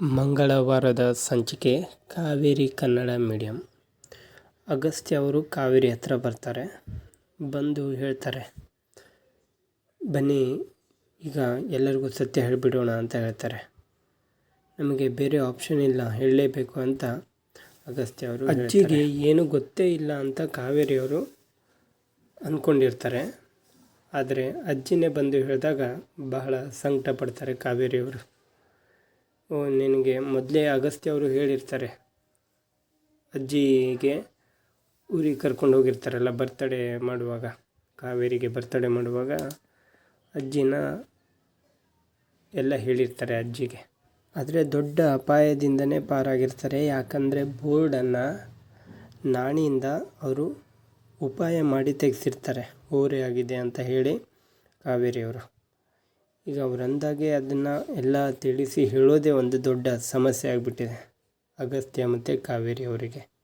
ಮಂಗಳವಾರದ ಸಂಚಿಕೆ, ಕಾವೇರಿ ಕನ್ನಡ ಮೀಡಿಯಂ. ಅಗಸ್ತ್ಯ ಅವರು ಕಾವೇರಿ ಹತ್ರ ಬರ್ತಾರೆ. ಬಂದು ಹೇಳ್ತಾರೆ, ಬನ್ನಿ, ಈಗ ಎಲ್ಲರಿಗೂ ಸತ್ಯ ಹೇಳಿಬಿಡೋಣ ಅಂತ ಹೇಳ್ತಾರೆ. ನಮಗೆ ಬೇರೆ ಆಪ್ಷನ್ ಇಲ್ಲ, ಹೇಳಲೇಬೇಕು ಅಂತ ಅಗಸ್ತ್ಯ ಅವರು ಅಜ್ಜಿಗೆ ಏನು ಗೊತ್ತೇ ಇಲ್ಲ ಅಂತ ಕಾವೇರಿಯವರು ಅಂದ್ಕೊಂಡಿರ್ತಾರೆ ಆದರೆ ಅಜ್ಜಿನೇ ಬಂದು ಹೇಳಿದಾಗ ಬಹಳ ಸಂಕಟ ಪಡ್ತಾರೆ ಕಾವೇರಿಯವರು ನಿನಗೆ ಮೊದಲೇ ಅಗಸ್ತ್ಯ ಅವರು ಹೇಳಿರ್ತಾರೆ. ಅಜ್ಜಿಗೆ ಊರಿಗೆ ಕರ್ಕೊಂಡು ಹೋಗಿರ್ತಾರಲ್ಲ ಬರ್ತಡೇ ಮಾಡುವಾಗ, ಕಾವೇರಿಗೆ ಬರ್ತಡೇ ಮಾಡುವಾಗ ಅಜ್ಜಿನ ಎಲ್ಲ ಹೇಳಿರ್ತಾರೆ ಅಜ್ಜಿಗೆ. ಆದರೆ ದೊಡ್ಡ ಅಪಾಯದಿಂದನೇ ಪಾರಾಗಿರ್ತಾರೆ, ಯಾಕಂದರೆ ಬೋರ್ಡನ್ನು ನಾಣಿಯಿಂದ ಅವರು ಉಪಾಯ ಮಾಡಿ ತೆಗೆಸಿರ್ತಾರೆ, ಓರೆ ಆಗಿದೆ ಅಂತ ಹೇಳಿ ಕಾವೇರಿಯವರು. ಈಗ ಅವರಂದಾಗೆ ಅದನ್ನು ಎಲ್ಲ ತಿಳಿಸಿ ಹೇಳೋದೇ ಒಂದು ದೊಡ್ಡ ಸಮಸ್ಯೆ ಆಗಿಬಿಟ್ಟಿದೆ. ಅಗಸ್ತ್ಯ ಮತ್ತು ಕಾವೇರಿ ಅವರಿಗೆ.